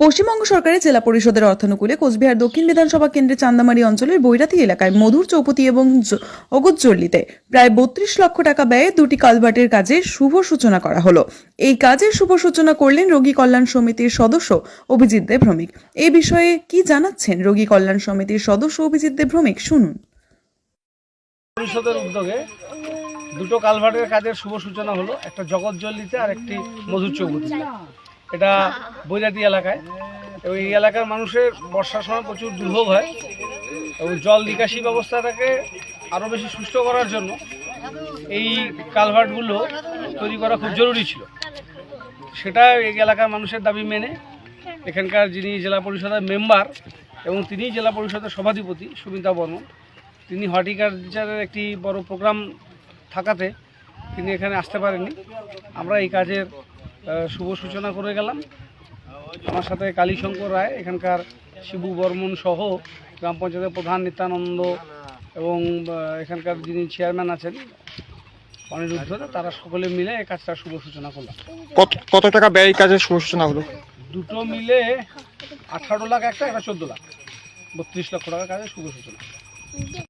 পশ্চিমবঙ্গ সরকারের জেলা পরিষদের অর্থানুকূলে কোচবিহার দক্ষিণ বিধানসভা কেন্দ্রের চান্দামারি অঞ্চলের বৈরাতি এলাকায় মধুর চৌপতি এবং অগতজল্লিতে প্রায় বত্রিশ লক্ষ টাকা ব্যয়ে দুটি কালভার্টের কাজে শুভ সূচনা করা হলো। এই কাজের শুভ সূচনা করলেন রোগী কল্যাণ সমিতির সদস্য অভিজিৎ দেব ভ্রমিক। এই বিষয়ে কি জানাচ্ছেন রোগী কল্যাণ সমিতির সদস্য অভিজিৎ দেব ভ্রমিক? শুনুন। পরিষদের উদ্যোগে দুটো কালভার্টের কাজের শুভ সূচনা হলো, একটা জগৎজল্লিতে আর একটি মধুর চৌবতিতে এটা বৈরাটি এলাকায়। এবং এই এলাকার মানুষের বর্ষার সময় প্রচুর দুর্ভোগ হয়। এবং জল নিকাশি ব্যবস্থাটাকে আরও বেশি সুস্থ করার জন্য এই কালভার্টগুলো তৈরি করা খুব জরুরি ছিল। সেটা এই এলাকার মানুষের দাবি মেনে এখানকার যিনি জেলা পরিষদের মেম্বার এবং তিনি জেলা পরিষদের সভাধিপতি সুমিতা বর্মন, তিনি হর্টিকালচারের একটি বড় প্রোগ্রাম থাকাতে তিনি এখানে আসতে পারেননি। আমরা এই কাজের শুভ সূচনা করে গেলাম। আমার সাথে কালীশঙ্কর রায় এখানকার শিবু বর্মন সহ গ্রাম পঞ্চায়েতের প্রধান নিত্যানন্দ এবং এখানকার যিনি চেয়ারম্যান আছেন অনিরুদ্ধ তারা সকলে মিলে এই কাজটার শুভ সূচনা করলাম। কত কত টাকা ব্যয় কাজের শুভ সূচনা হলো? দুটো মিলে আঠারো লাখ একটা একটা চোদ্দ লাখ। বত্রিশ লক্ষ টাকার কাজের শুভ সূচনা।